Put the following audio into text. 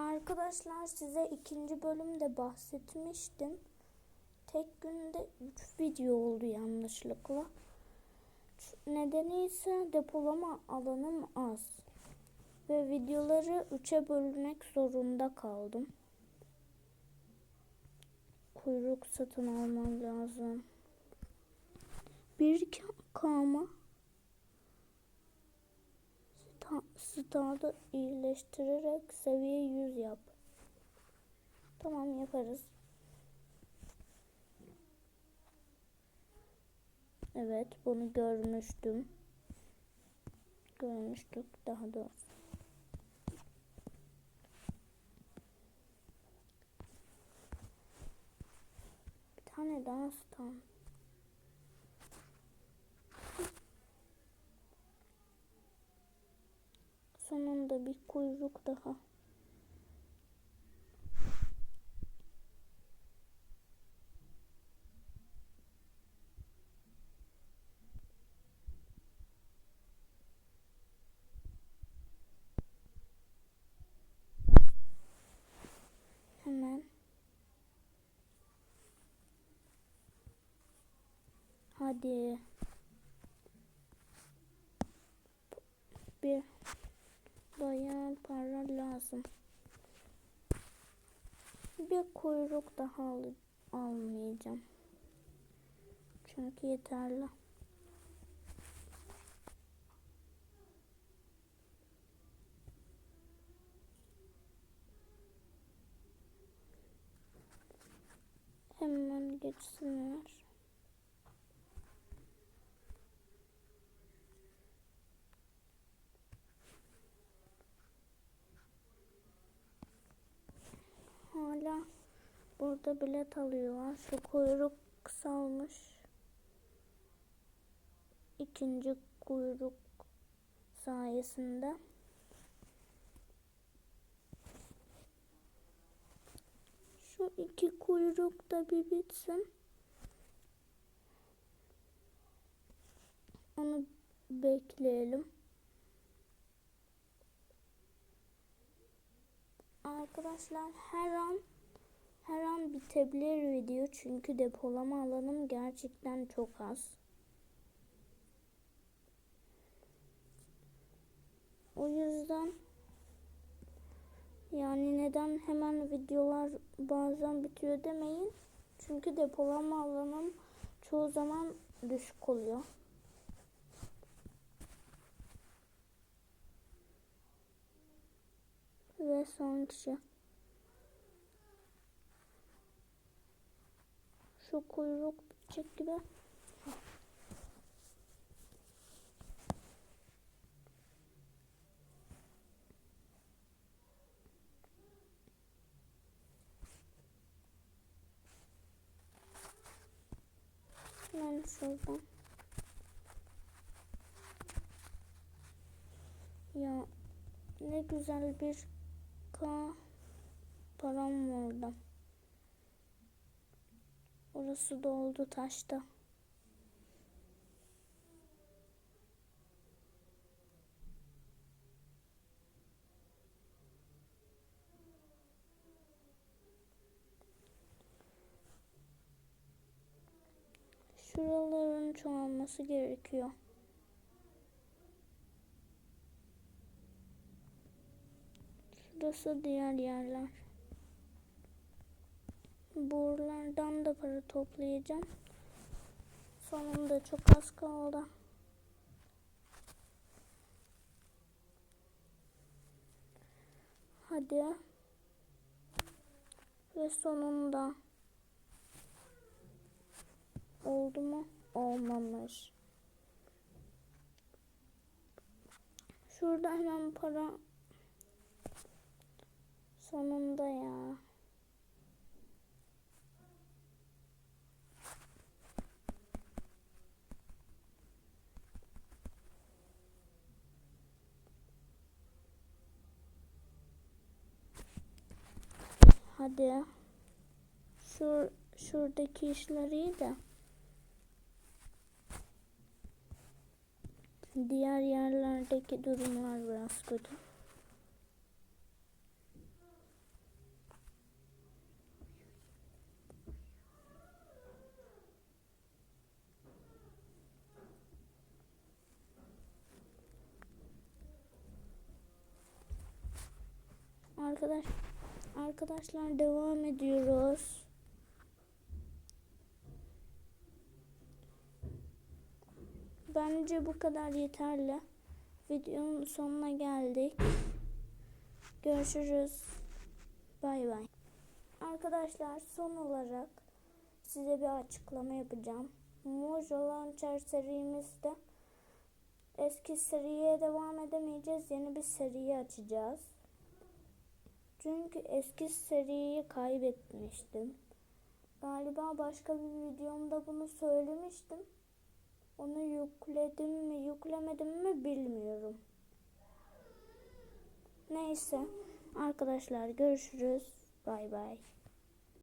Arkadaşlar size ikinci bölümde bahsetmiştim. Tek günde 3 video oldu yanlışlıkla. Nedeni ise depolama alanım az. Ve videoları 3'e bölmek zorunda kaldım. Kuyruk satın almam lazım. Bir kama sta- stadı iyileştirerek seviye 100 yap. Tamam yaparız. Evet bunu görmüştüm. Görmüştük daha doğrusu. Bir tane daha stand. Sonunda bir kuyruk daha. Hemen. Hadi. Bir bayağı para lazım. Bir kuyruk daha al almayacağım. Çünkü yeterli. Hemen geçsinler. Hala burada bilet alıyorlar. Şu kuyruk kısalmış. İkinci kuyruk sayesinde. Şu iki kuyruk da bir bitsin. Onu bekleyelim. Arkadaşlar her an her an bitebilir video çünkü depolama alanım gerçekten çok az. O yüzden yani neden hemen videolar bazen bitiyor demeyin. Çünkü depolama alanım çoğu zaman düşük oluyor. Ve son kişi. Şu kuyruk bitecek gibi. Hemen şuradan. Ya ne güzel bir K param vardı. Orası doldu taşta. Şuraların çoğalması gerekiyor. Şurası diğer yerler. Buralardan da para toplayacağım. Sonunda çok az kaldı. Hadi. Ve sonunda. Oldu mu? Olmamış. Şurada hemen para. Sonunda ya. Hadi. Şur şuradaki işler iyi de. Diğer yerlerdeki durumlar biraz kötü. Arkadaş arkadaşlar devam ediyoruz. Bence bu kadar yeterli. Videonun sonuna geldik. Görüşürüz. Bay bay. Arkadaşlar son olarak size bir açıklama yapacağım. Mojo Launcher serimizde eski seriye devam edemeyeceğiz. Yeni bir seriyi açacağız. Çünkü eski seriyi kaybetmiştim. Galiba başka bir videomda bunu söylemiştim. Onu yükledim mi yüklemedim mi bilmiyorum. Neyse arkadaşlar görüşürüz. Bay bay.